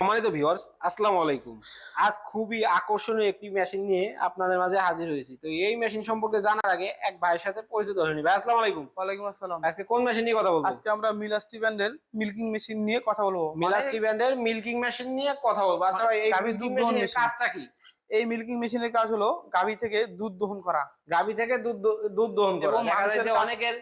সম্মানিত ভিউয়ার্স আসসালামু আলাইকুম। আজ খুবই আকর্ষণীয় একটি মেশিন নিয়ে আপনাদের মাঝে হাজির হয়েছি। তো এই মেশিন সম্পর্কে জানার আগে এক ভাইয়ের সাথে পরিচিত হয়ে নিবে। আসসালামু আলাইকুম। ওয়ালাইকুম আসসালাম। আজকে কোন মেশিন নিয়ে কথা বলব? আজকে আমরা মিলাস্টি ব্যান্ডের মিল্কিং মেশিন নিয়ে কথা বলব। মিলাস্টি ব্র্যান্ডের মিল্কিং মেশিন নিয়ে কথা বলব। আচ্ছা ভাই এই দুধ দহন মেশিনের কাজটা কি? এই মিল্কিং মেশিনের কাজ হলো গাভী থেকে দুধ দহন করা। গাভী থেকে দুধ দুধ দহন করা। দেখা যায় যে অনেকের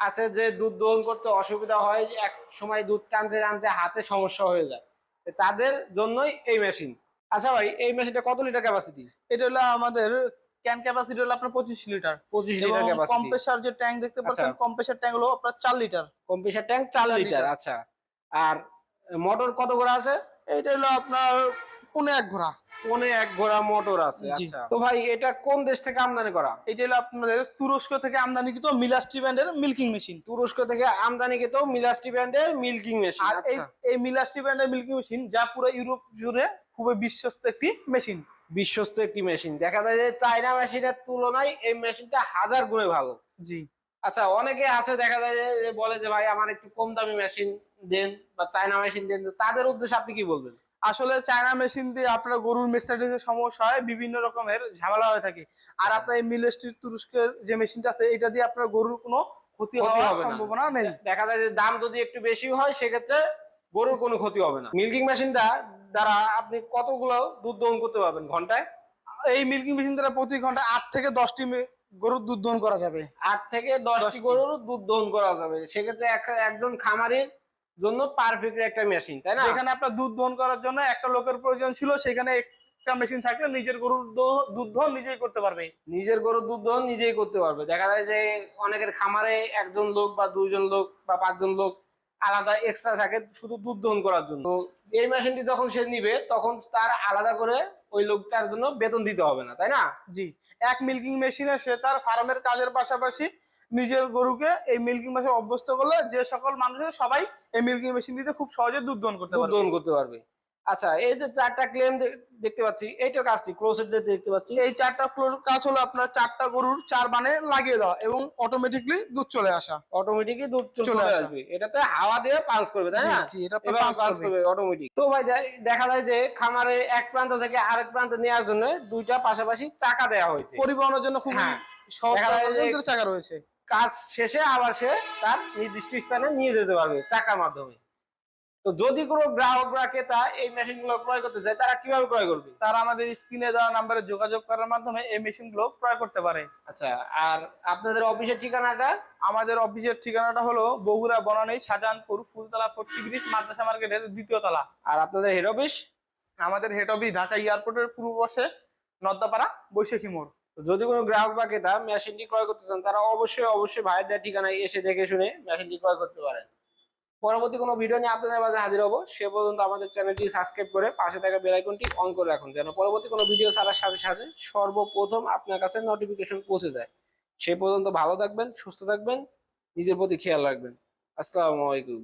আছে যে দুধ দহন করতে অসুবিধা হয় এক সময় দুধ টানতে টানতে হাতে সমস্যা হয়ে যায়। তাদের জন্যই এই মেশিন আচ্ছা ভাই এই মেশিনটা কত লিটার ক্যাপাসিটি এটা হলো আমাদের ক্যান ক্যাপাসিটি হলো আপনার পঁচিশ লিটার পঁচিশ এবং লিটার ক্যাপাসিটি কম্প্রেসার যে ট্যাঙ্ক দেখতে পাচ্ছেন আচ্ছা। কম্প্রেসার ট্যাঙ্ক হলো আপনার চার লিটার কম্প্রেসার ট্যাঙ্ক চার চার লিটার লিটার। আচ্ছা। আর মোটর কত ঘোড়া আছে? এটা হলো আপনার পনে এক ঘোড়া। পনে এক ঘোড়া মোটর আছে আচ্ছা। তো ভাই এটা কোন দেশ থেকে আমদানি করা? এটা হলো আপনাদের তুরস্ক থেকে আমদানিকৃত মিলাস্টি ব্যান্ডের মিল্কিং মেশিন। তুরস্ক থেকে আমদানিকৃত মিলাস্টি ব্র্যান্ডের মিল্কিং মেশিন আর এই আচ্ছা। এই মিলাস্টি ব্যান্ডের মিল্কিং মেশিন যা পুরো ইউরোপ জুড়ে খুবই বিশ্বস্ত একটি মেশিন। বিশ্বস্ত একটি মেশিন। দেখা যায় যে চায়না মেশিনের তুলনায় এই মেশিনটা হাজার গুণে ভালো। জি। আচ্ছা অনেকে আছে দেখা যায় যে যে বলে যে ভাই আমার একটু কম দামি মেশিন দেন বা চায়না মেশিন দেন। তাদের উদ্দেশ্যে আপনি কি বলবেন? আসলে চায়না মেশিন দিয়ে আপনার গরুর মেস্টাডিসের সমস্যা হয় বিভিন্ন রকমের ঝামেলা হয়ে থাকে। আর আপনার এই মিলেস্ট্রির তুরস্কের যে মেশিনটা আছে এটা দিয়ে আপনার গরুর কোনো ক্ষতি হওয়ার সম্ভাবনা নেই। দেখা যায় যে দাম যদি একটু বেশি হয় সেক্ষেত্রে গরুর কোনো ক্ষতি হবে না। মিল্কিং মেশিনটা দ্বারা আপনি কতগুলো দুধ দহন করতে পারবেন ঘন্টায়? এই মিল্কিং মেশিন দ্বারা প্রতি ঘন্টায় আট থেকে দশটি গরুর দুধ দহন করা যাবে। আট থেকে দশটি। গরুর দুধ দহন করা যাবে। সেক্ষেত্রে এক- একজন খামারির জন্য পারফেক্ট একটা মেশিন তাই না? এখানে আপনার দুধ দহন করার জন্য একটা লোকের প্রয়োজন ছিল সেখানে একটা মেশিন থাকলে নিজের গরুর দুধ দহন নিজেই করতে পারবে। নিজের গরুর দুধ দহন নিজেই করতে পারবে। দেখা যায় যে অনেকের খামারে একজন লোক বা দুইজন লোক বা পাঁচজন লোক আলাদা এক্সট্রা থাকে শুধু দুধ দহন করার জন্য। এই মেশিনটি যখন সে নিবে তখন তার আলাদা করে ওই লোকটার জন্য বেতন দিতে হবে না তাই না? জি। এক মিল্কিং মেশিনে সে তার ফার্মের কাজের পাশাপাশি নিজের গরুকে এই মিল্কিং মেশিন অভ্যস্ত করলে যে সকল মানুষের সবাই এই মিল্কিং মেশিন দিতে খুব সহজে দুধ দহন করতে দুধ দোহন দহন করতে পারবে। আচ্ছা এই যে চারটা ক্লেম দেখতে পাচ্ছি এইটার কাজটি ক্লোজের যে দেখতে পাচ্ছি। এই চারটা ক্লোজ কাজ হলো আপনার চারটা গরুর চার বানে লাগিয়ে দেওয়া এবং অটোমেটিকলি দুধ চলে আসা। অটোমেটিকলি দুধ চলে চলে আসা। আসবে। এটাতে হাওয়া দিয়ে পাঞ্চ করবে তাই না? জি, এটা পাঞ্চ করবে। অটোমেটিক তো ভাই দেখা যায় যে খামারের এক প্রান্ত থেকে আরেক প্রান্ত নেওয়ার জন্য দুইটা পাশাপাশি চাকা দেওয়া হয়েছে। পরিবহনের জন্য খুব হ্যাঁ। সহজ চাকা রয়েছে। কাজ শেষে আবার সে তার নির্দিষ্ট স্থানে নিয়ে যেতে পারবে চাকার মাধ্যমে। তো যদি কোনো গ্রাহকরা ক্রেতা এই মেশিনগুলো ক্রয় করতে চায় তারা কীভাবে ক্রয় করবে? তারা আমাদের স্ক্রিনে দেওয়া নাম্বারে যোগাযোগ করার মাধ্যমে এই মেশিনগুলো ক্রয় করতে পারে। আচ্ছা আর আপনাদের অফিসের ঠিকানাটা? আমাদের অফিসের ঠিকানাটা হলো বগুড়া বনানী শাহজাহানপুর ফুলতলা ফোর্টি ব্রিজ মাদ্রাসা মার্কেটের দ্বিতীয় তলা। আর আপনাদের হেড অফিস আমাদের হেড অফিস ঢাকা এয়ারপোর্টের পূর্ব পাশে নদ্দাপাড়া বৈশাখী মোড়। যদি কোনো গ্রাহক বা ক্রেতা মেশিনটি ক্রয় করতে চান তারা অবশ্যই অবশ্যই ভাইয়ের ঠিকানায় এসে দেখে শুনে মেশিনটি ক্রয় করতে পারেন। পরবর্তী কোনো ভিডিও নিয়ে আপনাদের মাঝে হাজির হব। সে পর্যন্ত আমাদের চ্যানেলটি সাবস্ক্রাইব করে পাশে থাকা বেলাইকনটি অন করে রাখুন, যেন পরবর্তী কোনো ভিডিও ছাড়ার সাথে সাথে সর্বপ্রথম আপনার কাছে নোটিফিকেশন পৌঁছে যায়। সে পর্যন্ত ভালো থাকবেন, সুস্থ থাকবেন, নিজের প্রতি খেয়াল রাখবেন। আসসালামু আলাইকুম।